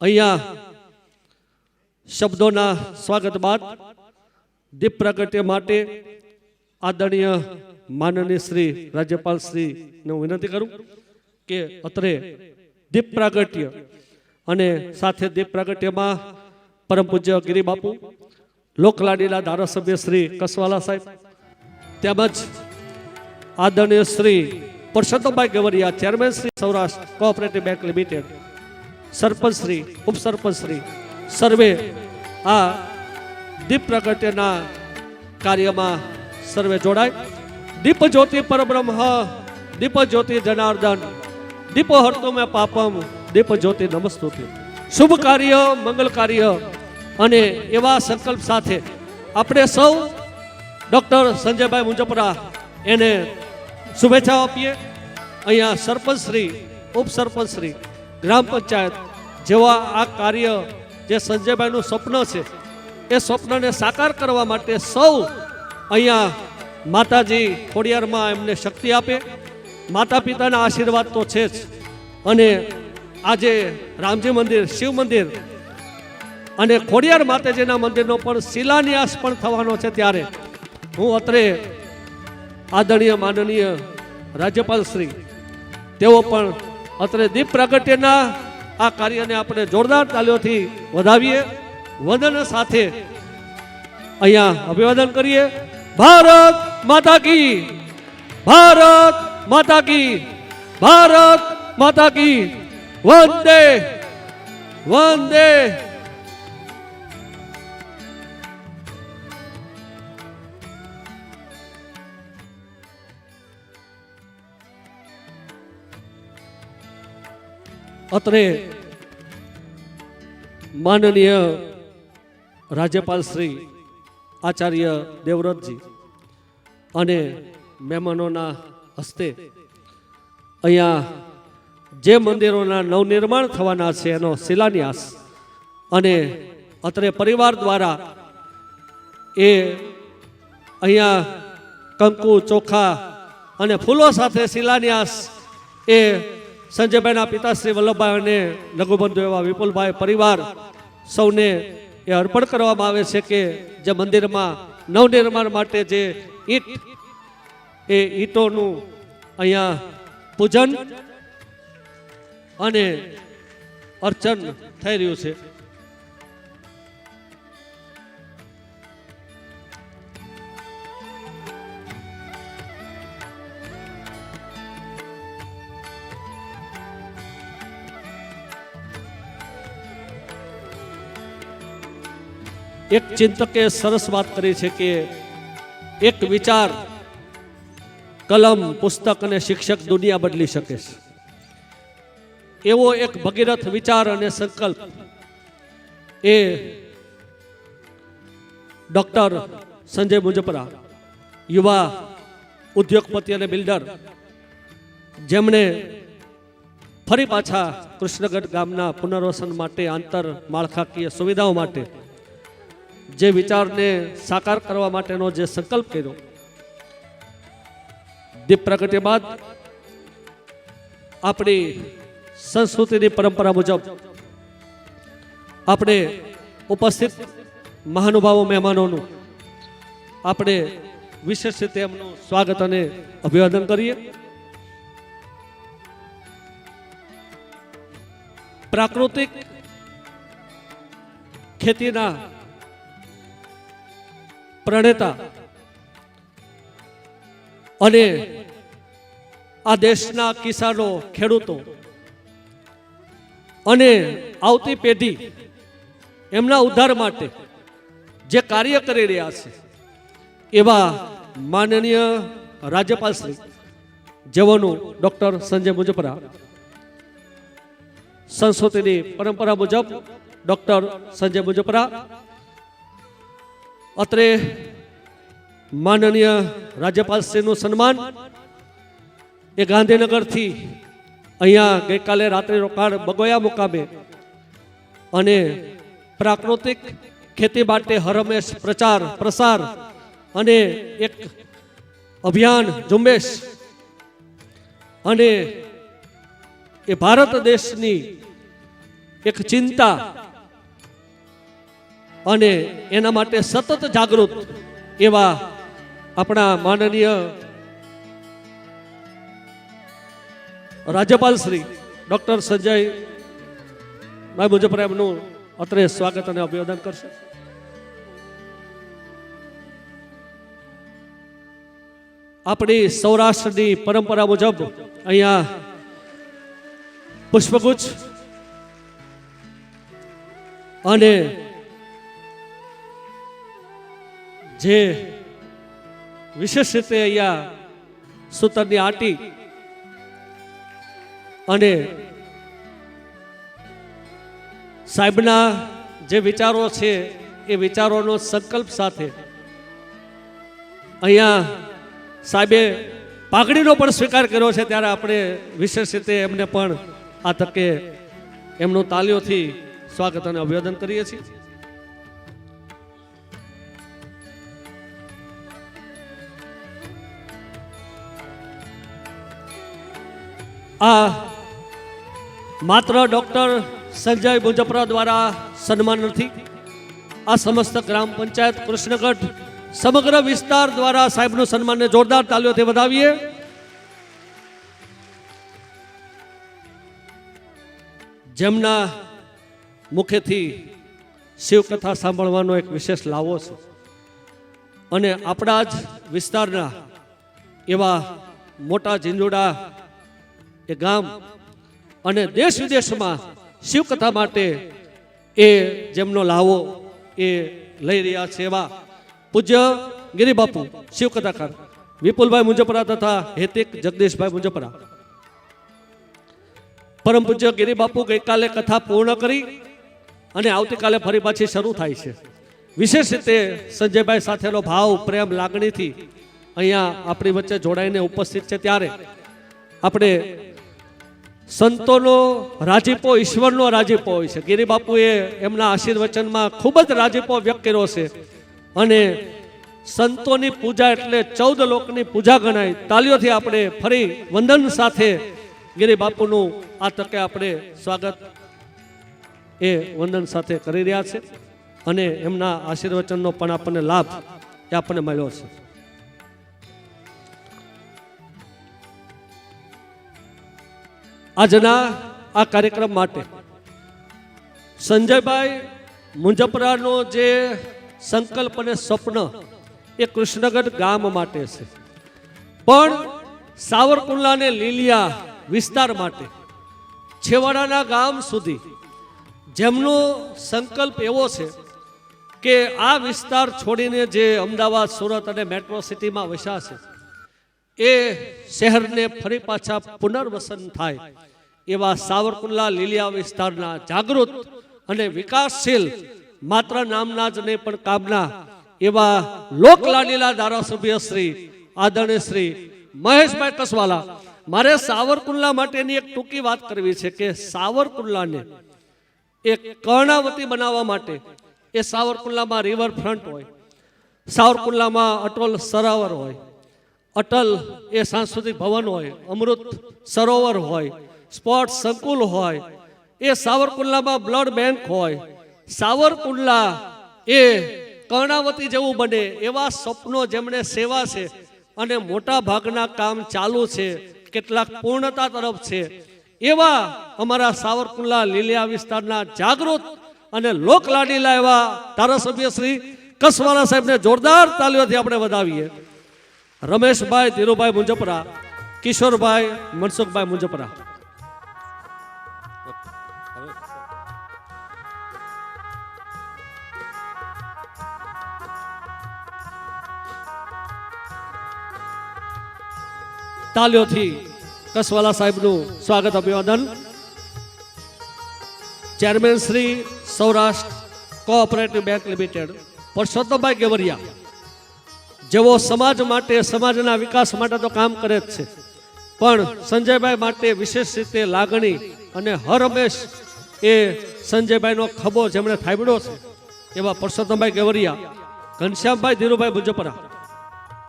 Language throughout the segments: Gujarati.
અહીંયા શબ્દોના સ્વાગત બાદ દીપ પ્રગટ્ય માટે આદરણીય માનનીય શ્રી રાજ્યપાલ શ્રીને હું વિનંતી કરું કે અત્રે દીપ પ્રાગટ્ય અને સાથે દીપ પ્રાગટ્યમાં પરમ પૂજ્ય ગિરિબાપુ લોકલાડીલા ધારાસભ્ય શ્રી કસવાલા સાહેબ, તેમજ આદરણીય Shri Parsottambhai Gavariya, chairman Shri Saurashtra cooperative bank limited sarpanch Shri ઉપસરપંચ Shri સર્વે આ દીપ પ્રગટ્યના કાર્યમાં સર્વે જોડાય. દીપ જ્યોતિ પરબ્રહ્મ, દીપ જ્યોતિ જનાર્દન, દીપો હરતો મેં પાપમ, દીપ જ્યોતિ નમસ્તુતિ. શુભ કાર્ય, મંગલ કાર્ય અને એવા સંકલ્પ સાથે આપણે સૌ ડૉક્ટર સંજયભાઈ મુંજપરા એને શુભેચ્છાઓ આપીએ. અહીંયા સરપંચ શ્રી ઉપસરપંચ શ્રી ગ્રામ પંચાયત જેવા આ કાર્ય જે સંજયભાઈનું સ્વપ્ન છે, એ સ્વપ્નને સાકાર કરવા માટે સૌ અહીંયા માતાજી ખોડિયારમાં એમને શક્તિ આપે. માતા પિતાના આશીર્વાદ તો છે જ. અને આજે રામજી મંદિર, શિવ મંદિર અને ખોડિયાર માતાજીના મંદિરનો પણ શિલાન્યાસ પણ થવાનો છે ત્યારે. હું અત્રે આદરણીય, માનનીય રાજ્યપાલ શ્રી તેઓ પણ અત્રે દીપ પ્રાગટ્યના આ કાર્યને આપણે જોરદાર તાલીઓથી વધાવીએ. વદન સાથે અહીંયા અભિવાદન કરીએ. ભારત માતા કી, ભારત માતા કી, ભારત માતા કી. વંદે વંદે. અત્રે માનનીય રાજ્યપાલ શ્રી આચાર્ય દેવવ્રતજી અને મહેમાનોના હસ્તે અહીંયા જે મંદિરોના નવનિર્માણ થવાના છે એનો શિલાન્યાસ અને અત્રે પરિવાર દ્વારા એ અહીંયા કંકુ, ચોખા અને ફૂલો સાથે શિલાન્યાસ એ સંજયભાઈના પિતાશ્રી વલ્લભભાઈ અને લઘુબંધુ એવા વિપુલભાઈ પરિવાર સૌને એ અર્પણ કરવામાં આવે છે કે જે મંદિરમાં નવનિર્માણ માટે જે ઈટ, એ ઈંટોનું અહીંયા પૂજન અને અર્ચન થઈ રહ્યું છે. એક ચિંતકે સરસ વાત કરી છે કે એક વિચાર કલમ, પુસ્તક અને શિક્ષક દુનિયા બદલી શકે છે. એવો એક ભગીરથ વિચાર અને સંકલ્પ એ ડોક્ટર સંજય મુજપરા, યુવા ઉદ્યોગપતિ અને બિલ્ડર, જેમણે ફરી પાછા કૃષ્ણગઢ ગામના પુનર્વસન માટે આંતર માળખાકીય સુવિધાઓ માટે જે વિચારને સાકાર કરવા માટેનો જે સંકલ્પ કર્યો. દીપ પ્રગટ્ય બાદ આપણી સંસ્કૃતિની પરંપરા મુજબ આપણે ઉપસ્થિત મહાનુભાવો, મહેમાનોનું આપણે વિશેષ રીતે એમનું સ્વાગત અને અભિવાદન કરીએ. પ્રાકૃતિક ખેતીના પ્રણેતા. અને આ દેશના કિસાનો ખેડૂતો. અને આવતી પેઢી એમના ઉદ્ધાર માટે જે કાર્ય કરી રહ્યા છે, એવા માનનીય રાજ્યપાલ જેઓનું ડૉક્ટર સંજય મુજપરા સંસ્કૃતિની પરંપરા મુજબ ડૉક્ટર સંજય મુજપરા અત્રે માનનીય રાજ્યપાલશ્રીનું સન્માન એ ગાંધીનગરથી અહીંયા ગઈકાલે રાત્રે રોકાણ બગોયા મુકામે અને પ્રાકૃતિક ખેતી માટે હરમેશ પ્રચાર, પ્રસાર અને એક અભિયાન ઝુંબેશ અને એ ભારત દેશની એક ચિંતા અને એના માટે સતત જાગૃત એવા આપણા માનનીય રાજ્યપાલ શ્રી ડોક્ટર સંજય ભાઈ મુજબ એમનું અત્રે સ્વાગત અને અભિવાદન કરશે. આપણી સૌરાષ્ટ્રની પરંપરા મુજબ અહીંયા પુષ્પગુચ્છ અને જે વિશેષ રીતે અહીંયા સૂતરની આટી અને સાહેબના જે વિચારો છે એ વિચારોનો સંકલ્પ સાથે અહીંયા સાહેબે પાઘડીનો પણ સ્વીકાર કર્યો છે ત્યારે આપણે વિશેષ રીતે એમને પણ આ તકે એમનું તાલીઓથી સ્વાગત અને અભિવાદન કરીએ છીએ. આ માત્ર ડોક્ટર સંજય મુજપરા દ્વારા સન્માન નથી. આ સમસ્ત ગ્રામ પંચાયત કૃષ્ણગઢ સમગ્ર વિસ્તાર દ્વારા સાહેબનું સન્માનને જોરદાર તાલીઓથી વધાવીએ. જેમના મુખેથી શિવકથા સાંભળવાનો એક વિશેષ લાવો છે. અને આપણા જ વિસ્તારના એવા મોટા ઝીંઝુડા એ ગામ અને દેશ વિદેશમાં શિવકથા માટે એ જેમનો લાવો એ લઈ રહ્યા છે એવા પૂજ્ય ગિરિબાપુ, શિવકથાકાર વિપુલભાઈ મુંજપરા તથા હેતિક જગદીશભાઈ મુંજપરા. પરમ પૂજ્ય ગિરિબાપુ ગઈકાલે કથા પૂર્ણ કરી અને આવતીકાલે ફરી પાછી શરૂ થાય છે. વિશેષ રીતે સંજયભાઈ સાથેનો ભાવ, પ્રેમ, લાગણીથી અહીંયા આપણી વચ્ચે જોડાઈને ઉપસ્થિત છે ત્યારે આપણે સંતોનો રાજીપો, ઈશ્વરનો રાજીપો હોય છે. ગિરિબાપુએ એમના આશીર્વચનમાં ખૂબ જ રાજીપો વ્યક્ત કર્યો છે. અને સંતોની પૂજા એટલે ચૌદ લોકની પૂજા ગણાય. તાલીઓથી આપણે ફરી વંદન સાથે ગિરિબાપુનું આ તકે આપણે સ્વાગત એ વંદન સાથે કરી રહ્યા છે. અને એમના આશીર્વચનનો પણ આપણને લાભ એ આપણને મળ્યો છે. આજના આ કાર્યક્રમ માટે સંજયભાઈ મુંજપરાનો જે સંકલ્પ અને સ્વપ્ન એ કૃષ્ણગઢ ગામ માટે છે. પણ સાવરકુંડલા અને લીલિયા વિસ્તાર માટે છેવાડાના ગામ સુધી જેમનો સંકલ્પ એવો છે કે આ વિસ્તાર છોડીને જે અમદાવાદ, સુરત અને મેટ્રો સિટીમાં વસ્યા છે, એ શહેરને ફરી પાછા પુનર્વસન થાય એવા સાવરકુલ્લા લીલિયા વિસ્તારના જાગૃત અને વિકાસશીલ માત્ર નામના જ નહીં પણ કામના એવા લોકલાડીલા ધારાસભ્ય શ્રી આદરણીય શ્રી મહેશભાઈ કસવાલા, મારે સાવરકુલ્લા માટેની એક ટૂંકી વાત કરવી છે કે સાવરકુલ્લાને એક કર્ણાવતી બનાવવા માટે એ સાવરકુલ્લામાં રિવરફ્રન્ટ હોય સાવરકુલ્લામાં અટલ સરોવર હોય, અટલ એ સાંસ્કૃતિક ભવન હોય, અમૃત સરોવર હોય સ્પોર્ટ્સ સંકુલ હોય, એ સાવરકુંડલામાં બ્લડ બેંક હોય. સાવરકુંડલા એ કર્ણાવતી જેવું બને, એવા સ્વપ્નો જેમણે સેવા છે અને મોટા ભાગના કામ ચાલુ છે, કેટલાક પૂર્ણતા તરફ છે. એવા અમારા સાવરકુંડલા લીલિયા વિસ્તારના જાગૃત અને લોકલાડીલા એવા ધારાસભ્ય શ્રી કસવાલા સાહેબને જોરદાર તાલીઓથી આપણે વધાવીએ. રમેશભાઈ ધીરુભાઈ મુંજપરા, કિશોરભાઈ મનસુખભાઈ મુંજપરા. તાલીઓથી કસવાલા સાહેબનું સ્વાગત અભિવાદન chairman Shri Saurashtra cooperative bank limited Parsottambhai Gevariya, જેઓ સમાજ માટે, સમાજના વિકાસ માટે તો કામ કરે જ છે, પણ સંજયભાઈ માટે વિશેષ રીતે લાગણી અને હર હંમેશ એ સંજયભાઈનો ખબો જેમણે થાબડ્યો છે, એવા પરસોત્તમભાઈ કેવરિયા, ઘનશ્યામભાઈ ધીરુભાઈ મુંજપરા.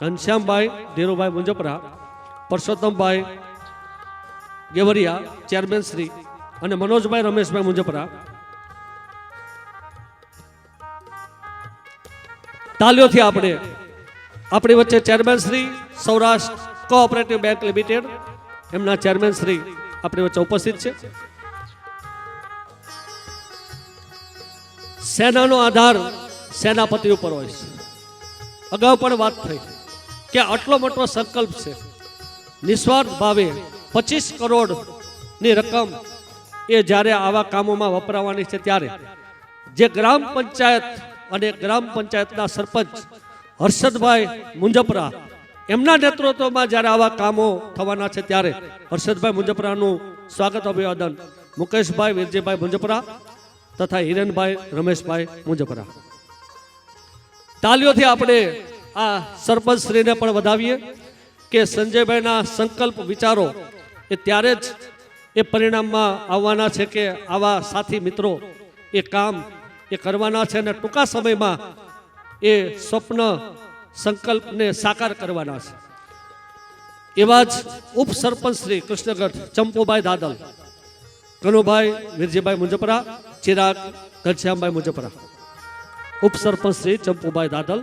ઘનશ્યામભાઈ ધીરુભાઈ મુંજપરા, પરસોત્તમભાઈ ગેવરિયા ચેરમેન શ્રી અને મનોજભાઈ રમેશભાઈ મુંજપરા. તાલીઓથી આપણે, આપણી વચ્ચે chairman Shri Saurashtra cooperative bank limited, એમના ચેરમેન શ્રી આપણી વચ્ચે ઉપસ્થિત છે. સેનાનો આધાર સેનાપતિ ઉપર હોય છે. અગાઉ પણ વાત થઈ કે આટલો મોટો સંકલ્પ છે. નિસ્વાર્થ ભાવે પચીસ કરોડની રકમ એ જ્યારે આવા કામોમાં વપરાવાની છે ત્યારે જે ગ્રામ પંચાયત અને ગ્રામ પંચાયતના સરપંચ હર્ષદભાઈ મુંજપરા એમના નેતૃત્વમાં જ્યારે આવા કામો થવાના છે ત્યારે હર્ષદભાઈ મુંજપરાનું સ્વાગત અભિવાદન. મુકેશભાઈ વીરજીભાઈ મુંજપરા તથા હિરેનભાઈ રમેશભાઈ મુંજપરા તાલીઓથી આપણે આ સરપંચ શ્રીને પણ વધાવીએ કે સંજયભાઈના સંકલ્પ વિચારો એ ત્યારે જ એ પરિણામમાં આવવાના છે કે આવા સાથી મિત્રો એ કામ એ કરવાના છે અને ટૂંકા સમયમાં એ સ્વપ્ન સંકલ્પને સાકાર કરવાના છે. એવા જ ઉપસરપંચ શ્રી કૃષ્ણગઢ ચંપુભાઈ દાદલ. કનુભાઈ વીરજીભાઈ મુંજપરા ચિરાગ ઘનશ્યામભાઈ મુંજપરા. ઉપસરપંચ શ્રી ચંપુભાઈ દાદલ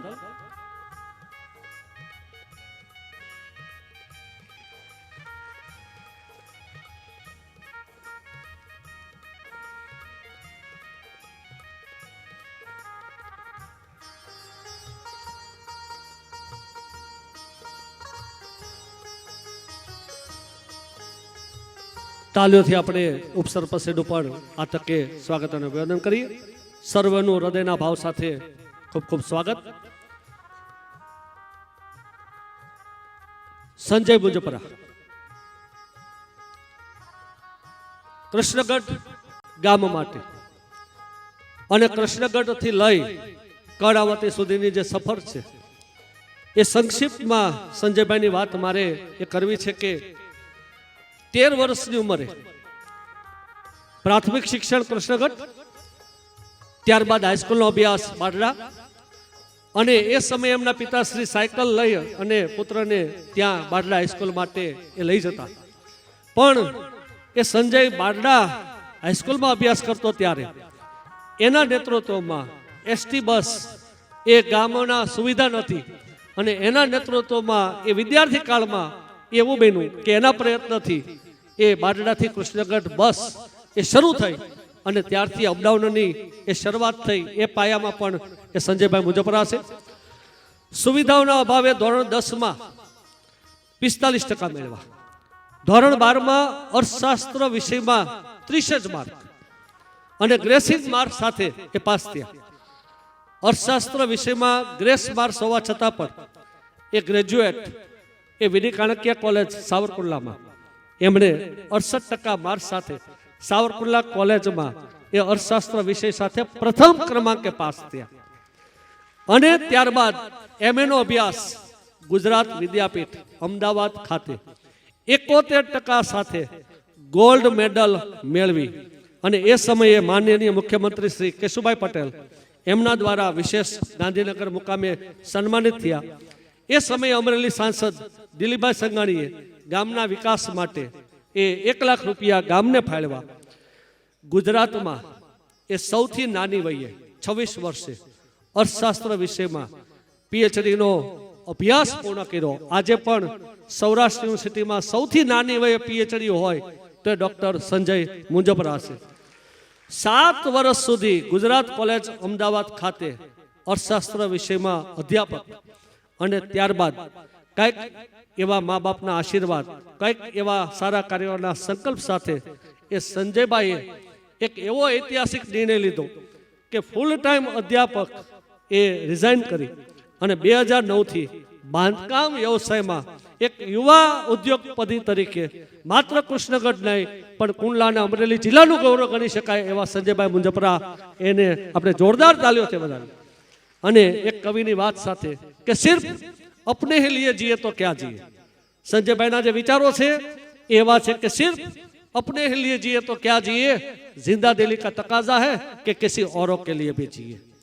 તાલીઓથી આપણે ઉપસરપંચ શ્રીનું પણ આ તકે સ્વાગત અને અભિવાદન કરીએ સર્વનું હૃદયના ભાવ સાથે ખૂબ ખૂબ સ્વાગત. સંજય ભુજપરા. કૃષ્ણગઢ ગામ માટે. અને કૃષ્ણગઢથી લઈ કર્ણાવતી સુધીની જે સફર છે, એ સંક્ષિપ્તમાં સંજયભાઈની વાત મારે એ કરવી છે કે તેર વર્ષની ઉંમરે પ્રાથમિક શિક્ષણ કૃષ્ણગઢ, ત્યારબાદ હાઈસ્કૂલનો અભ્યાસ બારડા અને એ સમયે એમના પિતાશ્રી સાયકલ લઈ અને પુત્રને ત્યાં બારડા હાઈસ્કૂલ માટે એ લઈ જતા. પણ એ સંજય બારડા હાઈસ્કૂલમાં અભ્યાસ કરતો ત્યારે એના નેતૃત્વમાં એસટી બસ એ ગામોના સુવિધા નથી અને એના નેતૃત્વમાં એ વિદ્યાર્થી કાળમાં એવું બન્યું કે એના પ્રયત્નથી એ બારડાથી કૃષ્ણગઢ બસ એ શરૂ થઈ અને ત્યારથી અપડાઉનની એ શરૂઆત થઈ. એ પાયામાં પણ એ સંજયભાઈ મુજપરા છે. સુવિધાઓના અભાવે ધોરણ દસમાં પિસ્તાલીસ ટકા મેળવા. ધોરણ બારમાં અર્થશાસ્ત્ર વિષયમાં ત્રીસ જ માર્ક અને ગ્રેસિંગ માર્ક સાથે એ પાસ થયા. અર્થશાસ્ત્ર વિષયમાં ગ્રેસ માર્ક્સ હોવા છતાં પણ એ ગ્રેજ્યુએટ એ વિની કાણકિયા કોલેજ સાવરકુંડલામાં એમણે અડસઠ ટકા માર્ક સાથે સાવરકુલ્લા કોલેજમાં એ અર્થશાસ્ત્ર વિષય સાથે પ્રથમ ક્રમાંકે પાસ થયા. અને ત્યારબાદ એમએનો અભ્યાસ ગુજરાત વિદ્યાપીઠ અમદાવાદ ખાતે એકોતેર ટકા સાથે ગોલ્ડ મેડલ મેળવી. અને એ સમયે માનનીય મુખ્યમંત્રી શ્રી કેશુભાઈ પટેલ એમના દ્વારા વિશેષ ગાંધીનગર મુકામે સન્માનિત થયા. એ સમયે અમરેલી સાંસદ દિલીપભાઈ સંઘાણીએ ગામના વિકાસ માટે એ એક લાખ રૂપિયા ગામને ફાળવા. ગુજરાતમાં એ સૌથી નાની વયે, છવ્વીસ વર્ષે, અર્થશાસ્ત્ર વિષયમાં પીએચડીનો અભ્યાસ પૂર્ણ કર્યો. આજે પણ સૌરાષ્ટ્ર યુનિવર્સિટીમાં સૌથી નાની વયે પીએચડી હોય તો એ ડૉક્ટર સંજય મુંજપરા છે. સાત વર્ષ સુધી ગુજરાત કોલેજ અમદાવાદ ખાતે અર્થશાસ્ત્ર વિષયમાં અધ્યાપક. અને ત્યારબાદ કંઈક એવા મા બાપના આશીર્વાદ, કંઈક એવા સારા કાર્યોના સંકલ્પ સાથે એ સંજયભાઈએ એક એવો ઐતિહાસિક નિર્ણય લીધો કે ફૂલ ટાઈમ અધ્યાપક એ રિઝાઇન કરી અને બે હજાર નવથી બાંધકામ વ્યવસાયમાં એક યુવા ઉદ્યોગપતિ તરીકે માત્ર કૃષ્ણગઢ નહીં, પણ કુંડલાના અમરેલી જિલ્લાનું ગૌરવ ગણી શકાય એવા સંજયભાઈ મુંજપરા એને આપણે જોરદાર તાલીઓથી વધાવી અને એક કવિની વાત સાથે કે સિર્ફ अपने ही लिए जिए तो क्या जिए संजय बैना जो विचारो से एवं है कि सिर्फ अपने ही लिए जिए तो क्या जिए जिंदा दिली का तकाजा है कि किसी औरों के लिए भी जिए